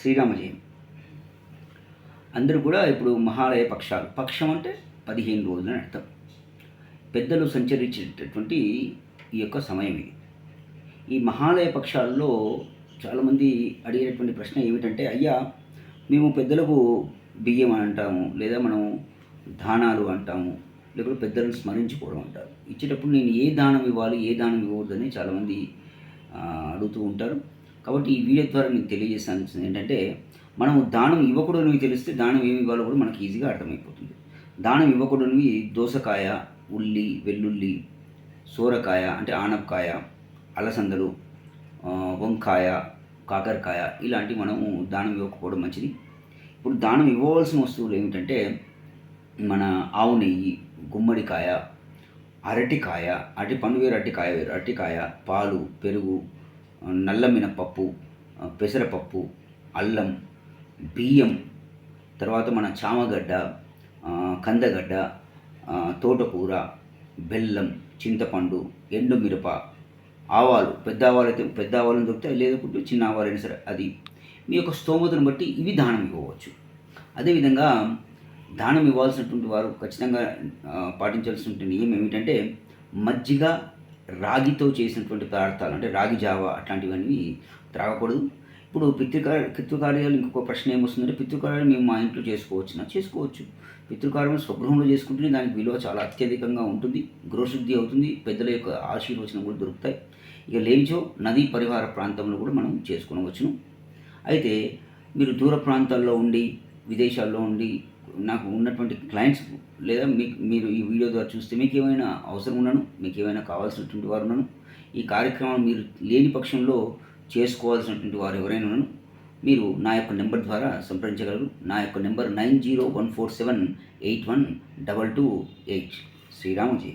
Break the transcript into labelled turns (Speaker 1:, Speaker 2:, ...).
Speaker 1: శ్రీరామ జయం అందరూ కూడా ఇప్పుడు మహాలయ పక్షాలు. పక్షం అంటే పదిహేను రోజులని అర్థం. పెద్దలు సంచరించేటటువంటి ఈ యొక్క సమయం ఇది. ఈ మహాలయ పక్షాల్లో చాలామంది అడిగేటువంటి ప్రశ్న ఏమిటంటే అయ్యా మేము పెద్దలకు బియ్యం అని అంటాము లేదా మనం దానాలు అంటాము లేకపోతే పెద్దలను స్మరించుకోవడం అంటారు. ఇచ్చేటప్పుడు నేను ఏ దానం ఇవ్వాలి ఏ దానం ఇవ్వకూడదని చాలామంది అడుగుతూ ఉంటారు. కాబట్టి ఈ వీడియో ద్వారా మీకు తెలియజేస్తాను ఏంటంటే మనం దానం ఇవ్వకూడనివి తెలిస్తే దానం ఏమి ఇవ్వాలో కూడా మనకి ఈజీగా అర్థమైపోతుంది. దానం ఇవ్వకూడనివి దోసకాయ ఉల్లి వెల్లుల్లి సోరకాయ అంటే ఆనపకాయ అలసందలు వంకాయ కాకరకాయ ఇలాంటివి మనము దానం ఇవ్వకపోవడం మంచిది. ఇప్పుడు దానం ఇవ్వవలసిన వస్తువులు ఏమిటంటే మన ఆవు నెయ్యి గుమ్మడికాయ అరటికాయ అరటి పండు వేరు అరటికాయ వేరు అరటికాయ పాలు పెరుగు నల్ల మినపప్పు పెసరపప్పు అల్లం బియ్యం తర్వాత మన చామగడ్డ కందగడ్డ తోటకూర బెల్లం చింతపండు ఎండు మిరప ఆవాలు. పెద్ద ఆవాలు అయితే పెద్ద ఆవాలను దొరుకుతాయి లేదనుకుంటే చిన్న ఆవాలైనా సరే అది. మీ యొక్క స్తోమతను బట్టి ఇవి దానం ఇవ్వవచ్చు. అదేవిధంగా దానం ఇవ్వాల్సినటువంటి వారు ఖచ్చితంగా ఆ, పాటించాల్సినటువంటి నియమం ఏమిటంటే మజ్జిగ రాగితో చేసినటువంటి పదార్థాలు అంటే రాగి జావ అట్లాంటివన్నీ త్రాగకూడదు. ఇప్పుడు పితృకార్య పితృకార్యాలు ఇంకొక ప్రశ్న ఏమొస్తుందంటే పితృకార్యాలు మేము మా ఇంట్లో చేసుకోవచ్చునా? చేసుకోవచ్చు. పితృకార్యం స్వగృహంలో చేసుకుంటేనే దానికి విలువ చాలా అత్యధికంగా ఉంటుంది గృహశుద్ధి అవుతుంది పెద్దల యొక్క ఆశీర్వచనం కూడా దొరుకుతాయి. ఇక లేనిచో నదీ పరివార ప్రాంతంలో కూడా మనం చేసుకునవచ్చును అయితే మీరు దూర ప్రాంతాల్లో ఉండి విదేశాల్లో ఉండి నాకు ఉన్నటువంటి క్లయింట్స్ లేదా మీకు మీరు ఈ వీడియో ద్వారా చూస్తే మీకు ఏమైనా అవసరం ఉన్నాను మీకు ఏమైనా కావాల్సినటువంటి వారు ఉన్నాను ఈ కార్యక్రమం మీరు లేని పక్షంలో చేసుకోవాల్సినటువంటి వారు ఎవరైనా ఉన్నాను మీరు నా యొక్క నెంబర్ ద్వారా సంప్రదించగలరు. నా యొక్క number nine zero one four seven eight one double two eight. Sriramji.